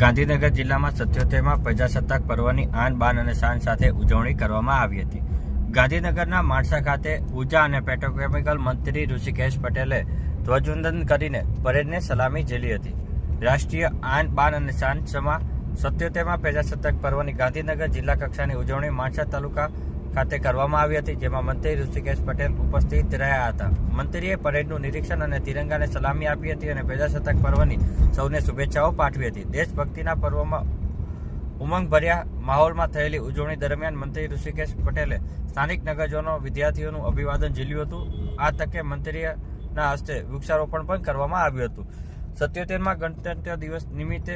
ગાંધીનગર જિલ્લામાં સત્યોતેરમાં પ્રજાસત્તાક પર્વની આન બાન અને શાન સાથે ઉજવણી કરવામાં આવી હતી. ગાંધીનગરના માણસા ખાતે ઊર્જા અને પેટ્રોકેમિકલ મંત્રી ઋષિકેશ પટેલે ધ્વજવંદન કરીને પરેડને સલામી ઝીલી હતી. રાષ્ટ્રીય આન બાન અને શાન સમા સત્યોતેરમાં પ્રજાસત્તાક પર્વની ગાંધીનગર જિલ્લા કક્ષાની ઉજવણી માણસા તાલુકા ખાતે કરવામાં આવી હતી, જેમાં મંત્રી ઋષિકેશ પટેલ ઉપસ્થિત રહ્યા હતા. મંત્રીએ પરેડનું નિરીક્ષણ અને તિરંગાને સલામી આપી હતી અને પ્રજાસત્તાક પર્વની સૌને શુભેચ્છાઓ પાઠવી હતી. દેશભક્તિના પર્વમાં ઉમંગભર્યા માહોલમાં થયેલી ઉજવણી દરમિયાન મંત્રી ઋષિકેશ પટેલે સ્થાનિક નગરજનો, વિદ્યાર્થીઓનું અભિવાદન ઝીલ્યું હતું. આ તકે મંત્રીના હસ્તે વૃક્ષારોપણ પણ કરવામાં આવ્યું હતું. સત્યોતેરમાં ગણતંત્ર દિવસ નિમિત્તે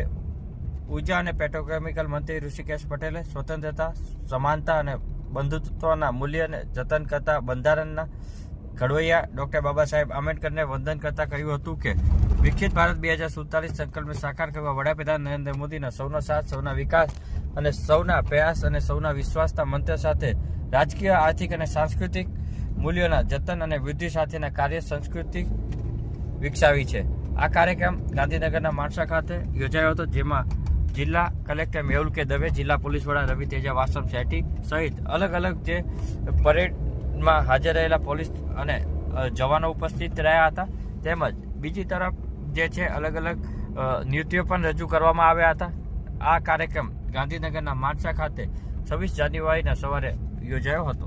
ઊર્જા અને પેટ્રોકેમિકલ મંત્રી ઋષિકેશ પટેલે સ્વતંત્રતા, સમાનતા અને બંધુત્વના મૂલ્યને જતન કરતા બંધારણના ઘડવૈયા ડોક્ટર બાબા સાહેબ આંબેડકરને વંદન કરતા કહ્યું હતું કે, વિકસિત ભારત બે હજાર સુડતાલીસ સંકલ્પને સાકાર કરવા વડાપ્રધાન નરેન્દ્ર મોદીના સૌનો સાથ, સૌના વિકાસ અને સૌના પ્રયાસ અને સૌના વિશ્વાસના મંત્ર સાથે રાજકીય, આર્થિક અને સાંસ્કૃતિક મૂલ્યોના જતન અને વૃદ્ધિ સાથેના કાર્ય સંસ્કૃતિ વિકસાવી છે. આ કાર્યક્રમ ગાંધીનગરના માણસા ખાતે યોજાયો હતો, જેમાં જિલ્લા કલેક્ટર મેહુલ કે દવે, જિલ્લા પોલીસ વડા રવિ તેજા, વાસમ શેટ્ટી સહિત અલગ અલગ જે પરેડમાં હાજર રહેલા પોલીસ અને જવાનો ઉપસ્થિત રહ્યા હતા. તેમજ બીજી તરફ જે છે, અલગ અલગ નૃત્યો પણ રજૂ કરવામાં આવ્યા હતા. આ કાર્યક્રમ ગાંધીનગરના માણસા ખાતે છવ્વીસ જાન્યુઆરીના સવારે યોજાયો હતો.